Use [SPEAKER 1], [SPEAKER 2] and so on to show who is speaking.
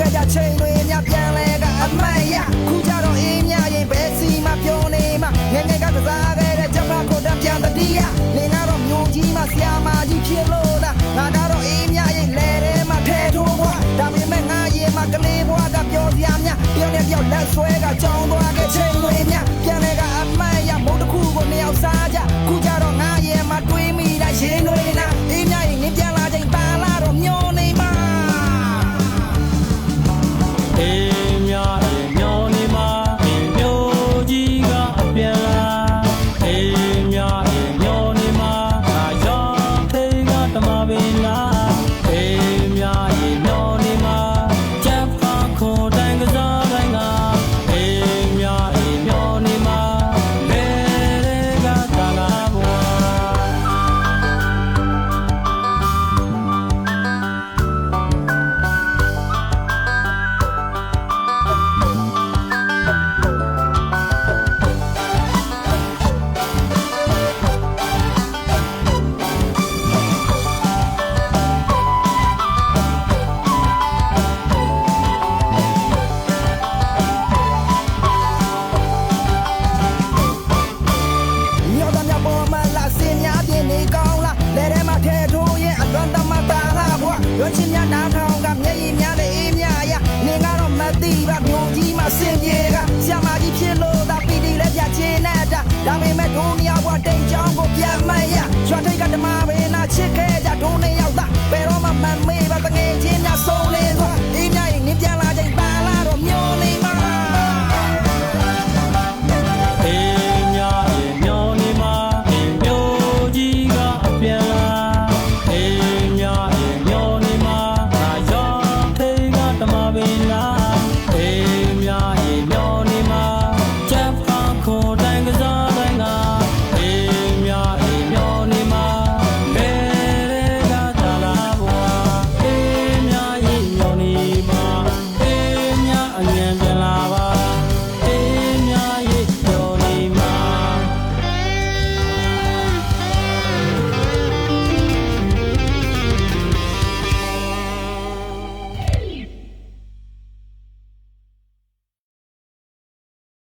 [SPEAKER 1] ခဲ့ကြချိန်တွေများပြန်လဲကအမှန်ရခုကြတော့အေးမြရင်ဘယ်စီမှပြောနေမှငယ်ငယ်ကကစားခဲ့တဲ့ချက်ဖတ်ကိုတပြန်တတိယနင်ကတော့မျိုးကြီးမှဆရာမကြီးဖြစ်လို့လားငါကတော့အေးမြရင်လဲထဲမှာထဲထိုးွားဒါပေမဲ့ငါရင်မှာကလေးဘွားကပြောစရာများပြောနေပြောလက်ဆွဲကကြောင်း ချင်းများနားထောင်ကမျက်ရည်များလည်းအေးများရနေကတော့မသိပါဘူး